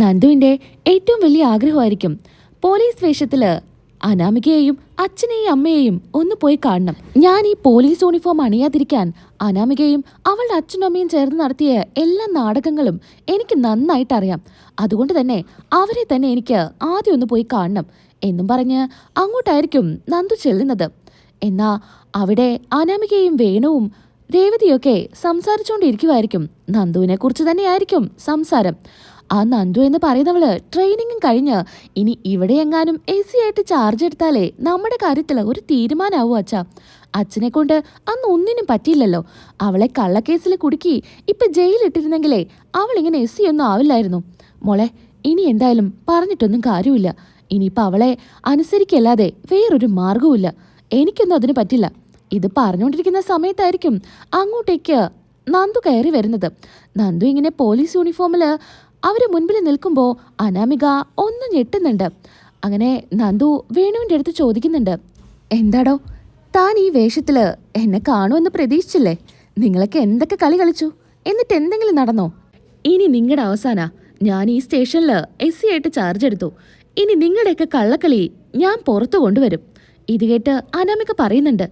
നന്ദുവിന്റെ ഏറ്റവും വലിയ ആഗ്രഹമായിരിക്കും. പോലീസ് വേഷത്തിൽ അനാമികയെയും അച്ഛനെയും അമ്മയെയും ഒന്ന് പോയി കാണണം. ഞാൻ ഈ പോലീസ് യൂണിഫോം അണിയാതിരിക്കാൻ അനാമികയും അവളുടെ അച്ഛനും അമ്മയും ചേർന്ന് നടത്തിയ എല്ലാ നാടകങ്ങളും എനിക്ക് നന്നായിട്ട് അറിയാം. അതുകൊണ്ട് തന്നെ അവരെ തന്നെ എനിക്ക് ആദ്യം ഒന്ന് പോയി കാണണം എന്നും പറഞ്ഞ് അങ്ങോട്ടായിരിക്കും നന്ദു ചെല്ലുന്നത്. എന്നാ അവിടെ അനാമികയും വേണുവും രേവതിയൊക്കെ സംസാരിച്ചുകൊണ്ടിരിക്കുമായിരിക്കും നന്ദുവിനെ കുറിച്ച് തന്നെയായിരിക്കും സംസാരം. ആ നന്ദു എന്ന് പറയുന്നവൾ ട്രെയിനിങ്ങും കഴിഞ്ഞ്. ഇനി ഇവിടെ എങ്ങാനും എ സി ആയിട്ട് ചാർജ് എടുത്താലേ നമ്മുടെ കാര്യത്തിൽ ഒരു തീരുമാനാവൂ അച്ഛാ. അച്ഛനെ കൊണ്ട് അന്ന് ഒന്നിനും പറ്റിയില്ലല്ലോ. അവളെ കള്ളക്കേസിൽ കുടുക്കി ഇപ്പൊ ജയിലിട്ടിരുന്നെങ്കിലേ അവൾ ഇങ്ങനെ എസ് സി ഒന്നും ആവില്ലായിരുന്നു. മോളെ ഇനി എന്തായാലും പറഞ്ഞിട്ടൊന്നും കാര്യമില്ല. ഇനിയിപ്പൊ അവളെ അനുസരിക്കല്ലാതെ വേറൊരു മാർഗവുമില്ല എനിക്കൊന്നും അതിന് പറ്റില്ല. ഇത് പറഞ്ഞുകൊണ്ടിരിക്കുന്ന സമയത്തായിരിക്കും അങ്ങോട്ടേക്ക് നന്ദു കയറി വരുന്നത്. നന്ദു ഇങ്ങനെ പോലീസ് യൂണിഫോമിൽ അവർ മുൻപിൽ നിൽക്കുമ്പോൾ അനാമിക ഒന്ന് ഞെട്ടുന്നുണ്ട്. അങ്ങനെ നന്ദു വേണുവിന്റെ അടുത്ത് ചോദിക്കുന്നുണ്ട്. എന്താടോ താൻ ഈ വേഷത്തിൽ എന്നെ കാണുമെന്ന് പ്രതീക്ഷിച്ചില്ലേ? നിങ്ങളൊക്കെ എന്തൊക്കെ കളി കളിച്ചു? എന്നിട്ട് എന്തെങ്കിലും നടന്നോ? ഇനി നിങ്ങളുടെ അവസാന ഞാൻ ഈ സ്റ്റേഷനിൽ എസ് സി ആയിട്ട് ചാർജ് എടുത്തു. ഇനി നിങ്ങളുടെയൊക്കെ കള്ളക്കളി ഞാൻ പുറത്തു കൊണ്ടുവരും. ഇത് കേട്ട് അനാമിക പറയുന്നുണ്ട്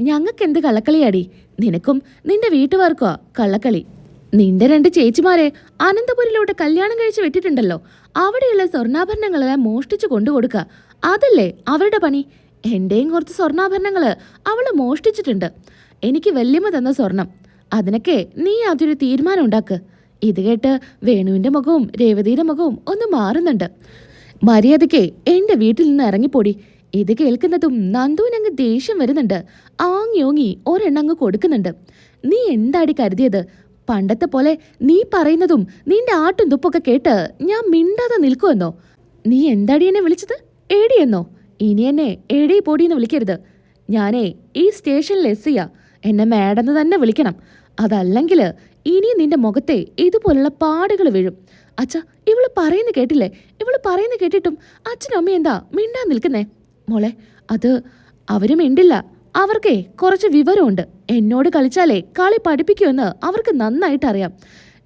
ഞങ്ങൾക്ക് എന്ത് കള്ളക്കളിയാടി? നിനക്കും നിന്റെ വീട്ടുകാർക്കുവാ കള്ളക്കളി. നിന്റെ രണ്ട് ചേച്ചിമാരെ അനന്തപുരിലോട്ട് കല്യാണം കഴിച്ച് വിട്ടിട്ടുണ്ടല്ലോ. അവിടെയുള്ള സ്വർണാഭരണങ്ങളെല്ലാം മോഷ്ടിച്ചു കൊണ്ടുകൊടുക്കുക അതല്ലേ അവരുടെ പണി? എന്റെയും കുറച്ച് സ്വർണാഭരണങ്ങൾ അവൾ മോഷ്ടിച്ചിട്ടുണ്ട്. എനിക്ക് വല്യമ്മ തന്ന സ്വർണം. അതിനൊക്കെ നീ അതൊരു തീരുമാനം ഉണ്ടാക്ക്. ഇത് കേട്ട് വേണുവിന്റെ മുഖവും രേവതിയുടെ മുഖവും ഒന്ന് മാറുന്നുണ്ട്. മര്യാദയ്ക്ക് എന്റെ വീട്ടിൽ നിന്ന് ഇറങ്ങിപ്പോടി. ഇത് കേൾക്കുന്നതും നന്ദുവിനങ്ങ് ദേഷ്യം വരുന്നുണ്ട്. ആങ്ങിയോങ്ങി ഒരെണ്ണങ്ങ് കൊടുക്കുന്നുണ്ട്. നീ എന്താടി കരുതിയത്? പണ്ടത്തെ പോലെ നീ പറയുന്നതും നിന്റെ ആട്ടും തുപ്പൊക്കെ കേട്ട് ഞാൻ മിണ്ടാതെ നിൽക്കുമെന്നോ? നീ എന്താടി എന്നെ വിളിച്ചത്? ഏടിയെന്നോ? ഇനി എന്നെ ഏടി പൊടിയെന്ന് വിളിക്കരുത്. ഞാനേ ഈ സ്റ്റേഷനിൽ എസ്സിയാ. എന്നെ മേഡന്ന് തന്നെ വിളിക്കണം. അതല്ലെങ്കിൽ ഇനി നിന്റെ മുഖത്തെ ഇതുപോലുള്ള പാടുകൾ വീഴും. അച്ഛ ഇവൾ പറയുന്ന കേട്ടില്ലേ? ഇവൾ പറയുന്ന കേട്ടിട്ടും അച്ഛനും അമ്മയും എന്താ മിണ്ടാൻ നിൽക്കുന്നേ? മോളെ അത് അവരും മിണ്ടില്ല. അവർക്കേ കുറച്ച് വിവരമുണ്ട്. എന്നോട് കളിച്ചാലേ കളി പഠിപ്പിക്കുമെന്ന് അവർക്ക് നന്നായിട്ടറിയാം.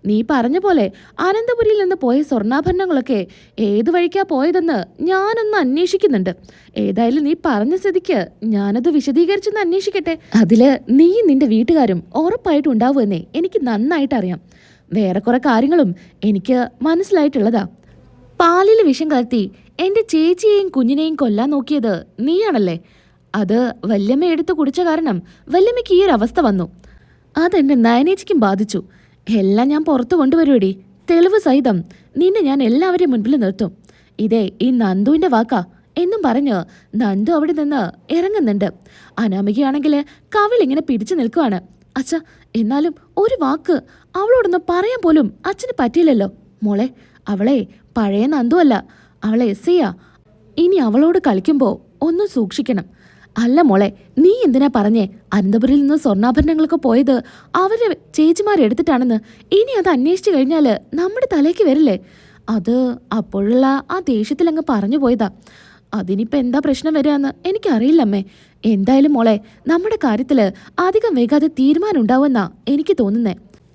നീ പറഞ്ഞ പോലെ അനന്തപുരിയിൽ നിന്ന് പോയ സ്വർണാഭരണങ്ങളൊക്കെ ഏത് വഴിക്കാ പോയതെന്ന് ഞാനൊന്ന് അന്വേഷിക്കുന്നുണ്ട്. ഏതായാലും നീ പറഞ്ഞ സ്ഥിതിക്ക് ഞാനത് വിശദീകരിച്ചൊന്ന് അന്വേഷിക്കട്ടെ. അതിൽ നീ നിന്റെ വീട്ടുകാരും ഉറപ്പായിട്ടും ഉണ്ടാവുമെന്നേ എനിക്ക് നന്നായിട്ട് അറിയാം വേറെ കുറെ കാര്യങ്ങളും എനിക്ക് മനസ്സിലായിട്ടുള്ളതാ. പാലിൽ വിഷം കലർത്തി എന്റെ ചേച്ചിയെയും കുഞ്ഞിനെയും കൊല്ലാൻ നോക്കിയത് നീയാണല്ലേ? അത് വല്യമ്മ എടുത്ത് കുടിച്ച കാരണം വല്യമ്മയ്ക്ക് ഈ ഒരു അവസ്ഥ വന്നു. അതെന്റെ നയനേച്ചിക്കും ബാധിച്ചു. എല്ലാം ഞാൻ പുറത്തു കൊണ്ടുവരുവടി. തെളിവ് സഹിതം നിന്നെ ഞാൻ എല്ലാവരെയും മുൻപിൽ നിർത്തും. ഇതേ ഈ നന്ദുവിന്റെ വാക്കാ എന്നും പറഞ്ഞ് നന്ദു അവിടെ നിന്ന് ഇറങ്ങുന്നുണ്ട്. അനാമികയാണെങ്കിൽ കവിളിങ്ങനെ പിടിച്ചു നിൽക്കുവാണ്. അച്ഛ എന്നാലും ഒരു വാക്ക് അവളോടൊന്ന് പറയാൻ പോലും അച്ഛന് പറ്റിയില്ലല്ലോ. മോളെ അവളെ പഴയ നന്ദു അല്ല. അവളെ എസ് ഇനി അവളോട് കളിക്കുമ്പോൾ ഒന്ന് സൂക്ഷിക്കണം. അല്ല മോളെ നീ എന്തിനാ പറഞ്ഞേ? അനന്തപുരിൽ നിന്ന് സ്വർണാഭരണങ്ങളൊക്കെ പോയത് അവരെ ചേച്ചിമാരെടുത്തിട്ടാണെന്ന് ഇനി അത് അന്വേഷിച്ചു കഴിഞ്ഞാൽ നമ്മുടെ തലേക്ക് വരില്ലേ? അത് അപ്പോഴുള്ള ആ ദേഷ്യത്തിൽ അങ്ങ് പറഞ്ഞു പോയതാ. അതിനിപ്പോ എന്താ പ്രശ്നം വരികയെന്ന് എനിക്കറിയില്ലമ്മേ. എന്തായാലും മോളെ നമ്മുടെ കാര്യത്തിൽ അധികം വേഗാതെ തീരുമാനം ഉണ്ടാവുമെന്നാ എനിക്ക് തോന്നുന്നേ.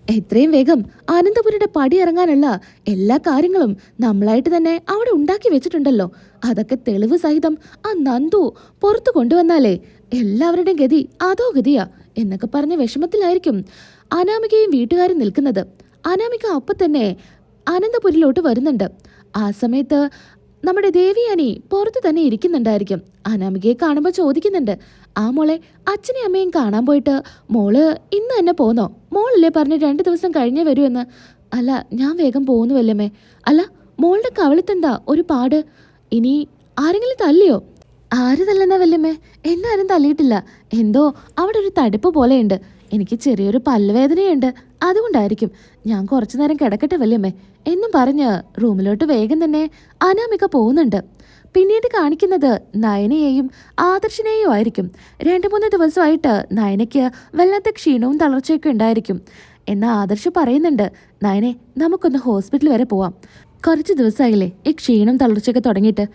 എത്രയും വേഗം അനന്തപുരിയുടെ പടി ഇറങ്ങാനുള്ള എല്ലാ കാര്യങ്ങളും നമ്മളായിട്ട് തന്നെ അവിടെ ഉണ്ടാക്കി വെച്ചിട്ടുണ്ടല്ലോ. അതൊക്കെ തെളിവ് സഹിതം ആ നന്ദു പുറത്തു കൊണ്ടുവന്നാലേ എല്ലാവരുടെയും ഗതി അതോ ഗതിയാ എന്നൊക്കെ പറഞ്ഞ വിഷമത്തിലായിരിക്കും അനാമികയും വീട്ടുകാരും നിൽക്കുന്നത്. അനാമിക അപ്പം തന്നെ അനന്തപുരിലോട്ട് വരുന്നുണ്ട്. ആ സമയത്ത് നമ്മുടെ ദേവിയാനി പുറത്തു തന്നെ ഇരിക്കുന്നുണ്ടായിരിക്കും. അനാമികയെ കാണുമ്പോൾ ചോദിക്കുന്നുണ്ട് ആ മോളെ അച്ഛനെയും അമ്മയും കാണാൻ പോയിട്ട് മോൾ ഇന്ന് തന്നെ പോന്നോ? മോളല്ലേ പറഞ്ഞ് രണ്ട് ദിവസം കഴിഞ്ഞേ വരുമെന്ന് അല്ല ഞാൻ വേഗം പോകുന്നുവല്ലമ്മേ അല്ല മോളുടെ കവളത്തെന്താ? ഒരു പാട്. ഇനി ആരെങ്കിലും തല്ലിയോ? ആര് തല്ലെന്നാ വല്ലമ്മേ എന്നാരും തല്ലിയിട്ടില്ല. എന്തോ അവിടെ ഒരു തടുപ്പ് പോലെയുണ്ട്. എനിക്ക് ചെറിയൊരു പല്ലുവേദനയുണ്ട്. അതുകൊണ്ടായിരിക്കും ഞാൻ കുറച്ചു നേരം കിടക്കട്ടെ വല്യമ്മേ. എന്നും പറഞ്ഞ് റൂമിലോട്ട് വേഗം തന്നെ അനാമിക പോകുന്നുണ്ട്. പിന്നീട് കാണിക്കുന്നത് നയനയെയും ആദർശനെയും ആയിരിക്കും. രണ്ടു മൂന്ന് ദിവസമായിട്ട് നയനയ്ക്ക് വല്ലാത്ത ക്ഷീണവും തളർച്ചയൊക്കെ ഉണ്ടായിരിക്കും. എന്നാൽ ആദർശ് പറയുന്നുണ്ട്. നയനെ നമുക്കൊന്ന് ഹോസ്പിറ്റൽ വരെ പോവാം. കുറച്ച് ദിവസമായില്ലേ ഈ ക്ഷീണം തളർച്ചയൊക്കെ തുടങ്ങിയിട്ട്.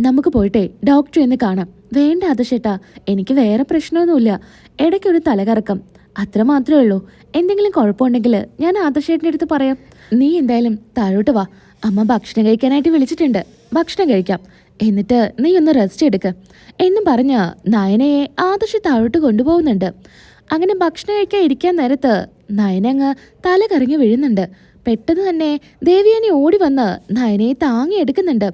നമുക്ക് പോയിട്ടെ ഡോക്ടറെ ഒന്ന് കാണാം. വേണ്ട ആദർശേട്ടാ എനിക്ക് വേറെ പ്രശ്നമൊന്നുമില്ല. ഇടയ്ക്കൊരു തലകറക്കം. അത്ര മാത്രമേ ഉള്ളൂ. എന്തെങ്കിലും കുഴപ്പമുണ്ടെങ്കിൽ ഞാൻ ആദർശേട്ടന്റെ അടുത്ത് പറയാം. നീ എന്തായാലും താഴോട്ട് വാ. അമ്മ ഭക്ഷണം കഴിക്കാനായിട്ട് വിളിച്ചിട്ടുണ്ട്. ഭക്ഷണം കഴിക്കാം. എന്നിട്ട് നീ ഒന്ന് റെസ്റ്റ് എടുക്ക്. എന്നും പറഞ്ഞ നയനയെ ആദർശ് താഴോട്ട് കൊണ്ടുപോകുന്നുണ്ട്. അങ്ങനെ ഭക്ഷണം കഴിക്കാൻ ഇരിക്കാൻ നേരത്ത് നയന അങ്ങ് തല കറങ്ങി വീഴുന്നുണ്ട്. പെട്ടെന്ന് തന്നെ ദേവിയാനി ഓടി വന്ന് നയനയെ താങ്ങി എടുക്കുന്നുണ്ട്.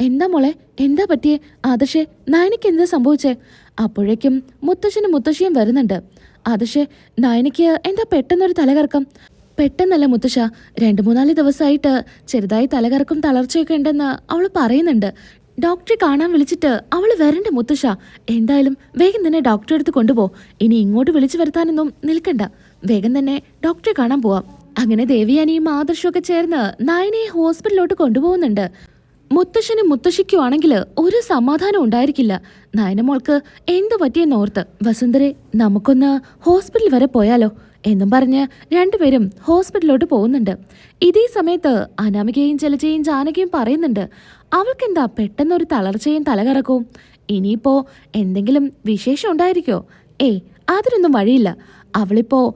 എന്താ മോളെ? എന്താ പറ്റിയേ? ആദർശേ നയനയ്ക്ക് എന്താ സംഭവിച്ചേ? അപ്പോഴേക്കും മുത്തശ്ശനും മുത്തശ്ശിയും വരുന്നുണ്ട്. ആദർശേ നയനയ്ക്ക് എന്താ പെട്ടെന്നൊരു തലകറക്കം? പെട്ടെന്നല്ല മുത്തശ്ശ രണ്ട് മൂന്നാൽ ദിവസമായിട്ട് ചെറുതായി തലകറക്കും തളർച്ചയൊക്കെ ഉണ്ടെന്ന് അവൾ പറയുന്നുണ്ട്. ഡോക്ടറെ കാണാൻ വിളിച്ചിട്ട് അവൾ വരണ്ട മുത്തശ്ശ. എന്തായാലും വേഗം തന്നെ ഡോക്ടറെ അടുത്ത് കൊണ്ടുപോ. ഇനി ഇങ്ങോട്ട് വിളിച്ചു വരുത്താനൊന്നും നിൽക്കണ്ട. വേഗം തന്നെ ഡോക്ടറെ കാണാൻ പോവാം. അങ്ങനെ ദേവിയാനിയും ആദർശവും ഒക്കെ ചേർന്ന് നായനയെ ഹോസ്പിറ്റലിലോട്ട് കൊണ്ടുപോകുന്നുണ്ട്. മുത്തശ്ശനും മുത്തശ്ശിക്കുവാണെങ്കിൽ ഒരു സമാധാനം ഉണ്ടായിരിക്കില്ല. നയനമോൾക്ക് എന്തു പറ്റിയെന്നോർത്ത് വസുന്ധരെ നമുക്കൊന്ന് ഹോസ്പിറ്റൽ വരെ പോയാലോ? എന്നും പറഞ്ഞ് രണ്ടുപേരും ഹോസ്പിറ്റലിലോട്ട് പോകുന്നുണ്ട്. ഇതേ സമയത്ത് അനാമികയും ജലജയും ജാനകയും പറയുന്നുണ്ട് അവൾക്കെന്താ പെട്ടെന്നൊരു തളർച്ചയും തലകറക്കവും? ഇനിയിപ്പോ എന്തെങ്കിലും വിശേഷം ഉണ്ടായിരിക്കോ? ഏയ് അതിനൊന്നും വഴിയില്ല. അവളിപ്പോ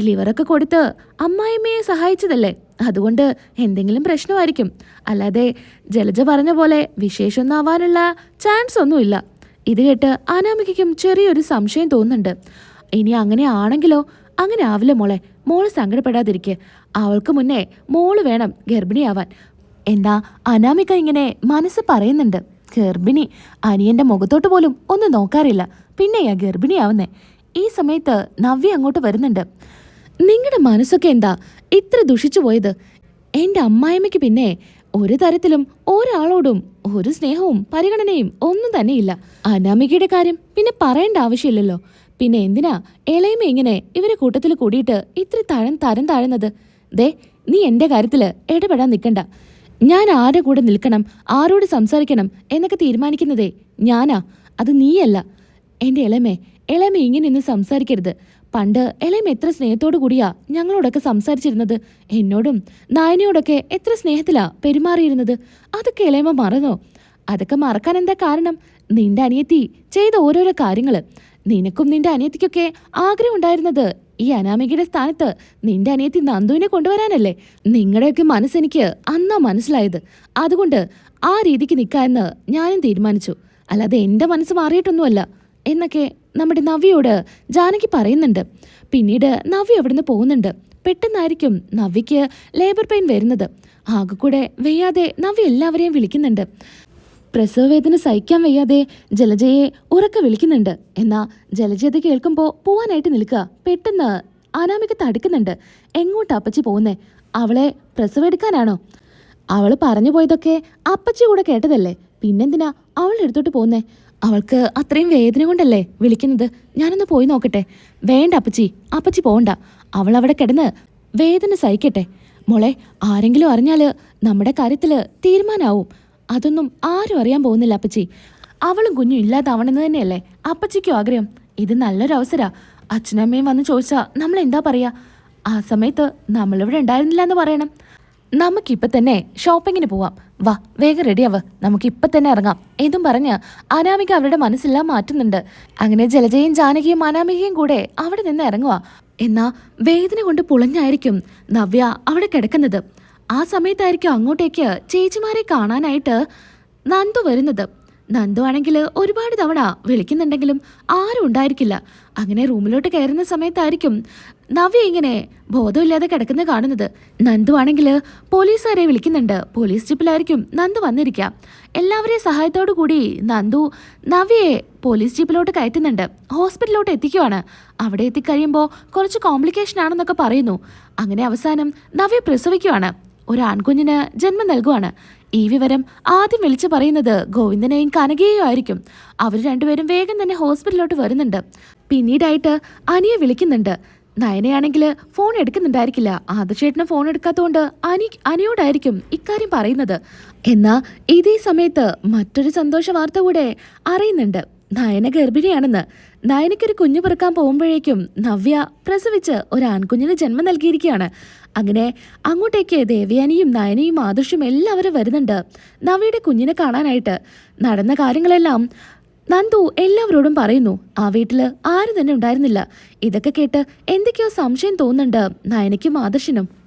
ലിവറൊക്കെ കൊടുത്ത് അമ്മായിമ്മയെ സഹായിച്ചതല്ലേ? അതുകൊണ്ട് എന്തെങ്കിലും പ്രശ്നമായിരിക്കും. അല്ലാതെ ജലജ പറഞ്ഞ പോലെ വിശേഷമൊന്നും ആവാനുള്ള ചാൻസ് ഒന്നുമില്ല. ഇത് കേട്ട് അനാമികയ്ക്കും ചെറിയൊരു സംശയം തോന്നുന്നുണ്ട്. ഇനി അങ്ങനെ ആണെങ്കിലോ? അങ്ങനെ ആവില്ല മോളെ. മോൾ സങ്കടപ്പെടാതിരിക്കെ. അവൾക്ക് മുന്നേ മോൾ വേണം ഗർഭിണിയാവാൻ. എന്താ അനാമിക ഇങ്ങനെ മനസ്സ് പറയുന്നുണ്ട്. ഗർഭിണി അനിയന്റെ മുഖത്തോട്ട് പോലും ഒന്ന് നോക്കാറില്ല. പിന്നെയാ ഗർഭിണിയാവുന്നേ. ഈ സമയത്ത് നവ്യ അങ്ങോട്ട് വരുന്നുണ്ട്. നിങ്ങളുടെ മനസ്സൊക്കെ എന്താ ഇത്ര ദുഷിച്ചു പോയത്? എന്റെ അമ്മായിമ്മയ്ക്ക് പിന്നെ ഒരു തരത്തിലും ഒരാളോടും ഒരു സ്നേഹവും പരിഗണനയും ഒന്നും തന്നെ ഇല്ല. അനാമികയുടെ കാര്യം പിന്നെ പറയേണ്ട ആവശ്യമില്ലല്ലോ. പിന്നെ എന്തിനാ ഇളയമ ഇങ്ങനെ ഇവരെ കൂട്ടത്തിൽ കൂടിയിട്ട് ഇത്ര തഴം തരം താഴുന്നത്? ദേ നീ എന്റെ കാര്യത്തിൽ ഇടപെടാൻ നിൽക്കണ്ട ഞാൻ ആരുടെ കൂടെ നിൽക്കണം ആരോട് സംസാരിക്കണം എന്നൊക്കെ തീരുമാനിക്കുന്നതേ ഞാനാ അത് നീയല്ല. എന്റെ ഇളമേ ഇളമേ ഇങ്ങനെ ഇന്ന് സംസാരിക്കരുത്. പണ്ട് എളയം എത്ര സ്നേഹത്തോടു കൂടിയാ ഞങ്ങളോടൊക്കെ സംസാരിച്ചിരുന്നത്. എന്നോടും നായനയോടൊക്കെ എത്ര സ്നേഹത്തിലാ പെരുമാറിയിരുന്നത്. അതൊക്കെ എളയമ്മ മറന്നോ? അതൊക്കെ മറക്കാൻ എന്താ കാരണം? നിന്റെ അനിയത്തി ചെയ്ത ഓരോരോ കാര്യങ്ങൾ നിനക്കും നിന്റെ അനിയത്തിക്കൊക്കെ ആഗ്രഹം ഉണ്ടായിരുന്നത് ഈ അനാമികയുടെ സ്ഥാനത്ത് നിന്റെ അനിയത്തി നന്ദുവിനെ കൊണ്ടുവരാനല്ലേ? നിങ്ങളുടെയൊക്കെ മനസ്സെനിക്ക് അന്നാ മനസ്സിലായത്. അതുകൊണ്ട് ആ രീതിക്ക് നിൽക്കാമെന്ന് ഞാനും തീരുമാനിച്ചു. അല്ലാതെ എന്റെ മനസ്സ് മാറിയിട്ടൊന്നുമല്ല. എന്നൊക്കെ നമ്മുടെ നവ്യയോട് ജാനകി പറയുന്നുണ്ട്. പിന്നീട് നവ്യ അവിടുന്ന് പോകുന്നുണ്ട്. പെട്ടെന്നായിരിക്കും നവ്യയ്ക്ക് ലേബർ പെയിൻ വരുന്നത്. ആകെ കൂടെ വയ്യാതെ നവ്യ എല്ലാവരെയും വിളിക്കുന്നുണ്ട്. പ്രസവവേദന സഹിക്കാൻ വയ്യാതെ ജലജയെ ഉറക്കെ വിളിക്കുന്നുണ്ട്. എന്നാ ജലജ അത് കേൾക്കുമ്പോൾ പോവാനായിട്ട് നിൽക്കുക പെട്ടെന്ന് അനാമിക തടുക്കുന്നുണ്ട്. എങ്ങോട്ട് അപ്പച്ചി പോകുന്നേ? അവളെ പ്രസവം എടുക്കാനാണോ? അവൾ പറഞ്ഞു പോയതൊക്കെ അപ്പച്ചി കൂടെ കേട്ടതല്ലേ. പിന്നെന്തിനാ അവളുടെ അടുത്തോട്ട് പോകുന്നേ? അവൾക്ക് അത്രയും വേദന കൊണ്ടല്ലേ വിളിക്കുന്നത്? ഞാനൊന്ന് പോയി നോക്കട്ടെ. വേണ്ട അപ്പച്ചി. അപ്പച്ചി പോകണ്ട അവൾ അവിടെ കിടന്ന് വേദന സഹിക്കട്ടെ. മോളെ ആരെങ്കിലും അറിഞ്ഞാൽ നമ്മുടെ കാര്യത്തിൽ തീരുമാനമാവും അതൊന്നും ആരും അറിയാൻ പോകുന്നില്ല അപ്പച്ചി. അവളും കുഞ്ഞും ഇല്ലാതാവണമെന്ന് തന്നെയല്ലേ അപ്പച്ചിക്കും ആഗ്രഹം. ഇത് നല്ലൊരു അവസരാ. അച്ഛനമ്മയും വന്ന് ചോദിച്ചാൽ നമ്മൾ എന്താ പറയാ? ആ സമയത്ത് നമ്മളിവിടെ ഉണ്ടായിരുന്നില്ല എന്ന് പറയണം. നമുക്കിപ്പോൾ തന്നെ ഷോപ്പിങ്ങിന് പോവാം. വാ വേഗം റെഡിയാവ് നമുക്ക് ഇപ്പൊ തന്നെ ഇറങ്ങാം. എന്നും പറഞ്ഞ് അനാമിക അവരുടെ മനസ്സെല്ലാം മാറ്റുന്നുണ്ട്. അങ്ങനെ ജലജയും ജാനകിയും അനാമികയും കൂടെ അവിടെ നിന്ന് ഇറങ്ങുക എന്നാ വേദന കൊണ്ട് പുളഞ്ഞായിരിക്കും നവ്യ അവിടെ കിടക്കുന്നത്. ആ സമയത്തായിരിക്കും അങ്ങോട്ടേക്ക് ചേച്ചിമാരെ കാണാനായിട്ട് നന്ദു വരുന്നത്. നന്ദു ആണെങ്കിൽ ഒരുപാട് തവണ വിളിക്കുന്നുണ്ടെങ്കിലും ആരും ഉണ്ടായിരിക്കില്ല. അങ്ങനെ റൂമിലോട്ട് കയറുന്ന സമയത്തായിരിക്കും നവ്യ ഇങ്ങനെ ബോധമില്ലാതെ കിടക്കുന്ന കാണുന്നത്. നന്ദു ആണെങ്കിൽ പോലീസുകാരെ വിളിക്കുന്നുണ്ട്. പോലീസ് ജീപ്പിലായിരിക്കും നന്ദു വന്നിരിക്കാം. എല്ലാവരെയും സഹായത്തോടു കൂടി നന്ദു നവ്യയെ പോലീസ് ജീപ്പിലോട്ട് കയറ്റുന്നുണ്ട്. ഹോസ്പിറ്റലിലോട്ട് എത്തിക്കുവാണ്. അവിടെ എത്തിക്കഴിയുമ്പോൾ കുറച്ച് കോംപ്ലിക്കേഷൻ ആണെന്നൊക്കെ പറയുന്നു. അങ്ങനെ അവസാനം നവ്യ പ്രസവിക്കുവാണ്. ഒരു ആൺകുഞ്ഞിന് ജന്മം നൽകുവാണ്. ഈ വിവരം ആദ്യം വിളിച്ചു പറയുന്നത് ഗോവിന്ദനെയും കനകയെയും ആയിരിക്കും. അവർ രണ്ടുപേരും വേഗം തന്നെ ഹോസ്പിറ്റലിലോട്ട് വരുന്നുണ്ട്. പിന്നീടായിട്ട് അനിയെ വിളിക്കുന്നുണ്ട്. നയനയാണെങ്കിൽ ഫോൺ എടുക്കുന്നുണ്ടായിരിക്കില്ല. ആദർശേട്ടന് ഫോൺ എടുക്കാത്തതുകൊണ്ട് അനി അനിയോടായിരിക്കും ഇക്കാര്യം പറയുന്നത്. എന്നാൽ ഇതേ സമയത്ത് മറ്റൊരു സന്തോഷ വാർത്ത കൂടെ അറിയുന്നുണ്ട്. നയന ഗർഭിണിയാണെന്ന്. നയനയ്ക്കൊരു കുഞ്ഞു പിറക്കാൻ പോകുമ്പോഴേക്കും നവ്യ പ്രസവിച്ച് ഒരു ആൺകുഞ്ഞിന് ജന്മം നൽകിയിരിക്കുകയാണ്. അങ്ങനെ അങ്ങോട്ടേക്ക് ദേവയാനിയും നയനയും ആദർശും എല്ലാവരും വരുന്നുണ്ട് നവ്യയുടെ കുഞ്ഞിനെ കാണാനായിട്ട്. നടന്ന കാര്യങ്ങളെല്ലാം നന്ദു എല്ലാവരോടും പറയുന്നു ആ വീട്ടിൽ ആരും തന്നെ ഉണ്ടായിരുന്നില്ല. ഇതൊക്കെ കേട്ട് എന്തൊക്കെയോ സംശയം തോന്നുന്നുണ്ട്. നയനയ്ക്കും ആദർശനും.